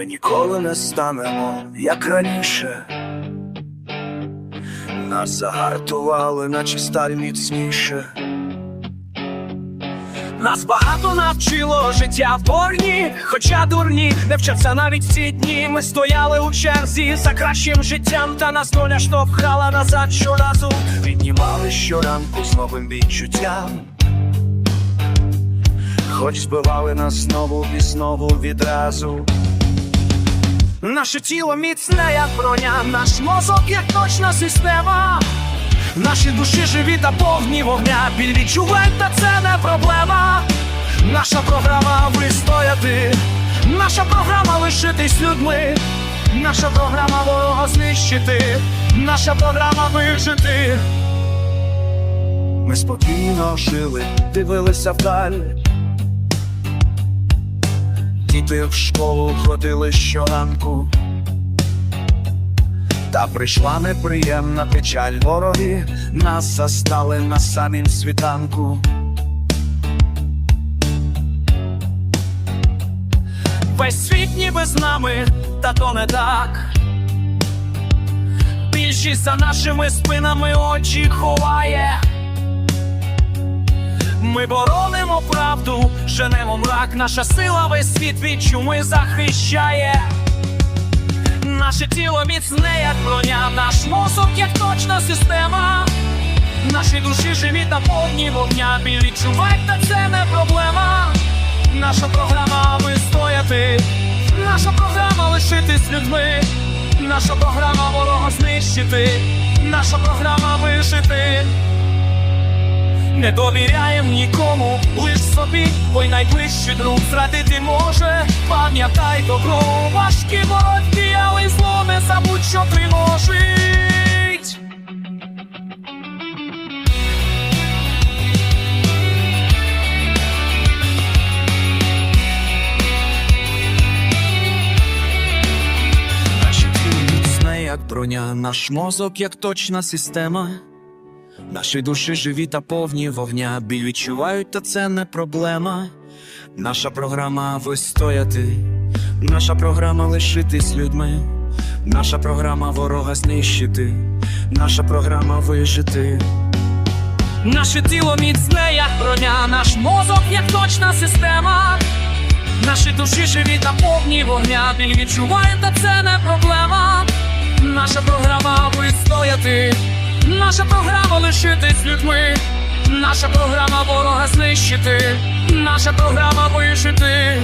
ми ніколи не станемо, як раніше. Нас загартували, наче сталь міцніше. Нас багато навчило життя в борні, хоча дурні не вчаться навіть ці дні. Ми стояли у черзі за кращим життям, та нас доля штовхала назад щоразу. Піднімали щоранку з новим відчуттям. Хоч збивали нас знову і знову відразу. Наше тіло міцне, як броня, наш мозок, як точна система. Наші душі живі та повні вогня. Біль відчувань, та це не проблема. Наша програма вистояти, наша програма лишитись людьми, наша програма ворога знищити, наша програма вижити. Ми спокійно жили, дивилися вдаль. Діти в школу ходили щоранку. Та прийшла неприємна печаль вороги, нас застали на самім світанку. Весь світ ніби з нами, та то не так. Більшість за нашими спинами очі ховає. Ми боронимо правду, женемо мрак, наша сила весь світ від чуми захищає. Наше тіло міцне, як броня, наш мозок, як точна система. Наші душі живі та повні вогня. Біль відчувать, та це не проблема. Наша програма вистояти, наша програма лишитись людьми, наша програма ворога знищити, наша програма вижити. Не довіряєм нікому, лиш собі, бо й найближчий друг зрадити може. Пам'ятай добро, важкі боротьбі, але зло не забудь, що тривожить. Наше тіло міцне, як броня, наш мозок, як точна система. Наші душі живі та повні вогня, біль відчувають, та це не проблема. Наша програма вистояти, наша програма лишитись людьми, наша програма ворога знищити, наша програма вижити. Наше тіло міцне, як броня, наш мозок, як точна система. Наші душі живі та повні вогня, біль відчувають, та це не проблема. Наша програма вистояти, наша програма лишитись людьми, наша програма ворога знищити, наша програма вижити.